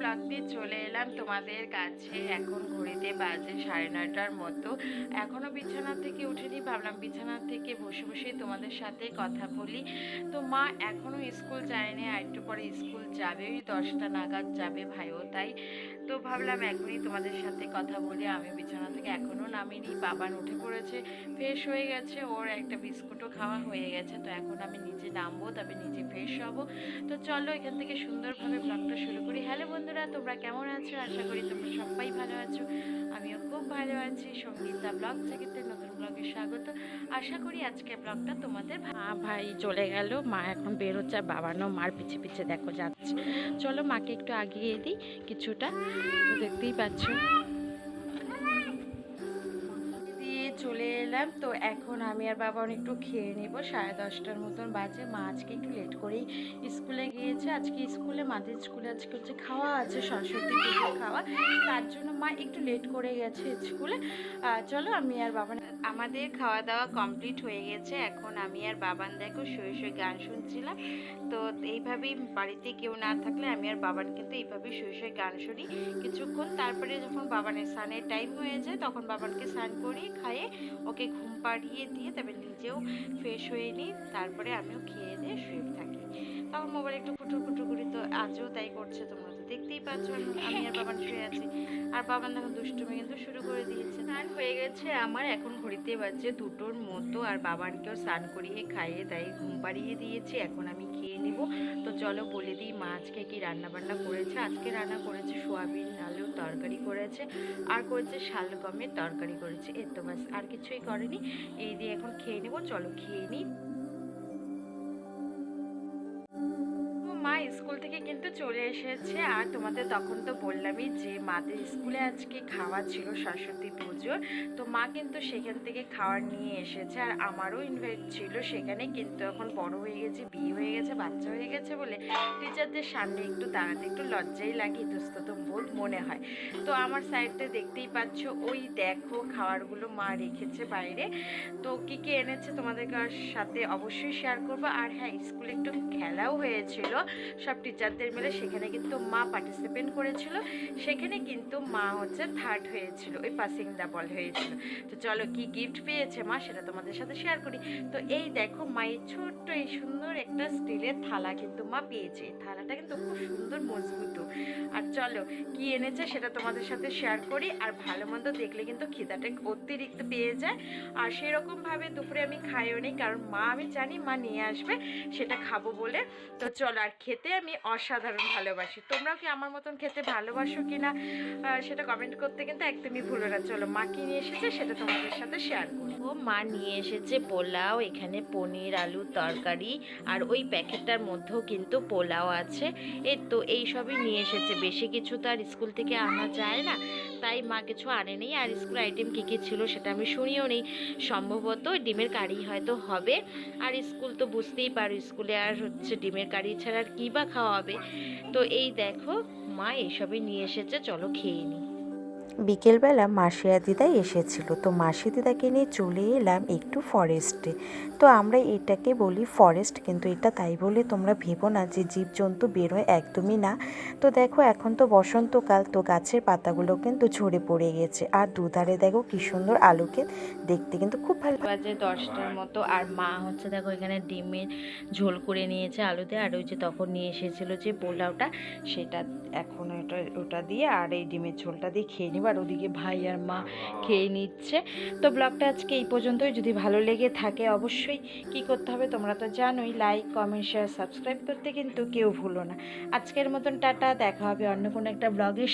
Blog দিয়ে চলে এলাম তোমাদের কাছে। এখন ঘড়িতে বাজে সাড়ে নয়টার মতো। এখনও বিছানা থেকে উঠিনি, ভাবলাম বিছানা থেকে বসে বসে তোমাদের সাথে কথা বলি। তো মা এখনও স্কুল যায়নি, আর একটু পরে স্কুল যাবে ওই দশটা নাগাদ যাবে ভাইও তাই। তো ভাবলাম এখনই তোমাদের সাথে কথা বলি, আমি বিছানা থেকে এখনও নামিনি বাবান উঠে পড়েছে, ফ্রেশ হয়ে গেছে, ওর একটা বিস্কুটও খাওয়া হয়ে গেছে, তো এখন আমি নিজে নামবো, তবে নিজে ফ্রেশ হব। তো চলো এখান থেকে সুন্দরভাবে ব্লগটা শুরু করি। হ্যালো বন্ধুরা তোমরা কেমন আছো? আশা করি তোমরা সবাই ভালো আছো। আমিও খুব ভালো আছি। সঙ্গীতা ব্লগ জগতের নতুন ব্লগে স্বাগত। আশা করি আজকে ব্লগটা তোমাদের মা ভাই চলে গেল। মা এখন বেরোচ্ছে আর বাবানও মার পিছে পিছে দেখো যাচ্ছে। চলো মাকে একটু আগিয়ে দিই কিছুটা। তো দেখতেই পাচ্ছ। দিয়ে চলে এলাম তো এখন আমি আর বাবা একটু খেয়ে নেব। সাড়ে দশটার মতন বাজে। মা আজকে একটু লেট করেই স্কুলে গিয়েছে। আজকে স্কুলে, মাদের স্কুলে আজকে হচ্ছে খাওয়া আছে, সরস্বতী পুজো খাওয়া। তার জন্য মা একটু লেট করে গেছে স্কুলে। চলো আমি আর বাবা আমাদের খাওয়া দাওয়া কমপ্লিট হয়ে গেছে। এখন আমি আর বাবান দেখো শুয়ে শুয়ে গান শুনছিলাম। তো এইভাবেই বাড়িতে কেউ না থাকলে আমি আর বাবান কিন্তু এইভাবেই শুয়ে শুয়ে গান শুনি কিছুক্ষণ। তারপরে যখন বাবানের স্নানের টাইম হয়ে যায়, তখন বাবানকে স্নান করি খাইয়ে ওকে ঘুম পাড়িয়ে দিয়ে তবে নিজেও ফ্রেশ হয়ে নিই, তারপরে আমিও খেয়ে দিয়ে শুয়ে থাকি। তখন মোবাইল একটু ফুটু ফুটু করি, তো আজও তাই করছে তোমরা দেখতেই পাচ্ছ আমি আর বাবান শুয়ে আছি। আর বাবান দেখো দুষ্টুমি কিন্তু শুরু করে দিয়েছে। স্নান হয়ে গেছে, আমার এখন ঘড়িতে বাজছে দুটোর মতো, আর বাবানকেও স্নান করিয়ে খাইয়ে তাই ঘুম পাড়িয়ে দিয়েছি, এখন আমি খেয়ে নেব। তো চলো বলে দিই, মা আজকে কি রান্না বান্না করেছে? আজকে রান্না করেছে সোয়াবিন, আলুর তরকারি করেছে, আর করেছে শালগমের তরকারি করেছে। এর তো ব্যাস আর কিছুই করেনি। এই দিয়ে এখন খেয়ে নেব, চলো খেয়ে নিই। মা স্কুল থেকে কিন্তু চলে এসেছে। আর তোমাদের তখন তো বললামই যে মাদের স্কুলে আজকে খাওয়া ছিল সরস্বতী পুজোর। তো মা কিন্তু সেখান থেকে খাওয়ার নিয়ে এসেছে। আর আমারও ইনভাইট ছিল সেখানে, কিন্তু এখন বড় হয়ে গেছে, বিয়ে হয়ে গেছে, বাচ্চা হয়ে গেছে বলে টিচারদের সামনে একটু দাঁড়াতে একটু লজ্জাই লাগে ইতস্তত বোধ মনে হয়। তো আমার সাইডটা দেখতেই পাচ্ছ, ওই দেখো খাবারগুলো মা রেখেছে বাইরে। তো কি কি এনেছে তোমাদের সাথে অবশ্যই শেয়ার করব। আর হ্যাঁ স্কুলে একটু খেলাও হয়েছিল। সব টিচারদের মিলে সেখানে কিন্তু মা পার্টিসিপেট করেছিল। সেখানে কিন্তু মা হচ্ছে থার্ড হয়েছিল, ওই পাসিং দা বল হয়েছিল। তো চলো কি গিফট পেয়েছে মা সেটা তোমাদের সাথে শেয়ার করি। তো এই দেখো মায়ের ছোট্ট এই সুন্দর একটা স্টিলের থালা কিন্তু মা পেয়েছে। থালাটা কিন্তু খুব সুন্দর, মজবুত। আর চলো কি এনেছে সেটা তোমাদের সাথে শেয়ার করি। আর ভালো মন্দ দেখলে কিন্তু খিদাটা অতিরিক্ত পেয়ে যায়। আর সেরকমভাবে দুপুরে আমি খাইও নি, কারণ মা, আমি জানি মা নিয়ে আসবে, সেটা খাব বলে। তো চলো আর খেতে আমি অসাধারণ ভালোবাসি। তোমরাও কি আমার মতন খেতে ভালোবাসো কি না সেটা কমেন্ট করতে কিন্তু একদমই ভুলো না। চলো, মা কি নিয়ে এসেছে সেটা তোমাদের সাথে শেয়ার করব মা নিয়ে এসেছে পোলাও, এখানে পনির আলু তরকারি, আর ওই প্যাকেটটার মধ্যেও কিন্তু পোলাও আছে। এই তো, এই সবই নিয়ে এসেছে। বেশি কিছু তো আর স্কুল থেকে আনা যায় না। তাই মা কিছু আনেনি আর স্কুল আইটেম কী কী ছিল সেটা আমি শুনিও নেই সম্ভবত ডিমের কারি হয়তো হবে। আর স্কুল তো বুঝতেই পারো স্কুলে আর হচ্ছে ডিমের কারি ছাড়া আর কী বা খাওয়া হবে? তো এই দেখো, মা এইসবই নিয়ে এসেছে, চলো খেয়ে নিই বিকেলবেলা মাসিয়া দিদাই এসেছিল। তো মাসি দিদাকে নিয়ে চলে এলাম একটু ফরেস্টে তো আমরা এটাকে বলি ফরেস্ট কিন্তু এটা তাই বলে তোমরা ভেবো না যে জীবজন্তু বেরোয় একদমই না। তো দেখো, এখন তো বসন্তকাল, তো গাছের পাতাগুলো কিন্তু ঝরে পড়ে গেছে। আর দুধারে দেখো কি সুন্দর আলোকে দেখতে কিন্তু খুব ভালো বাজে দশটার মতো, আর মা হচ্ছে দেখো এখানে ডিমের ঝোল করে নিয়েছে আলুতে। আর ওই যে তখন নিয়ে এসেছিল যে পোলাওটা, সেটা এখন ওটা ওটা দিয়ে আর এই ডিমের ঝোলটা দিয়ে খেয়ে নিব। আর ওদিকে ভাই আর মা খেয়ে নিচ্ছে। তো ব্লগটা আজকে এই পর্যন্তই। যদি ভালো লেগে থাকে অবশ্যই কি করতে হবে তোমরা তো জানোই লাইক কমেন্ট শেয়ার সাবস্ক্রাইব করতে কিন্তু কেউ ভুলো না। আজকের মতন টাটা, দেখা হবে অন্য কোনো একটা ব্লগে।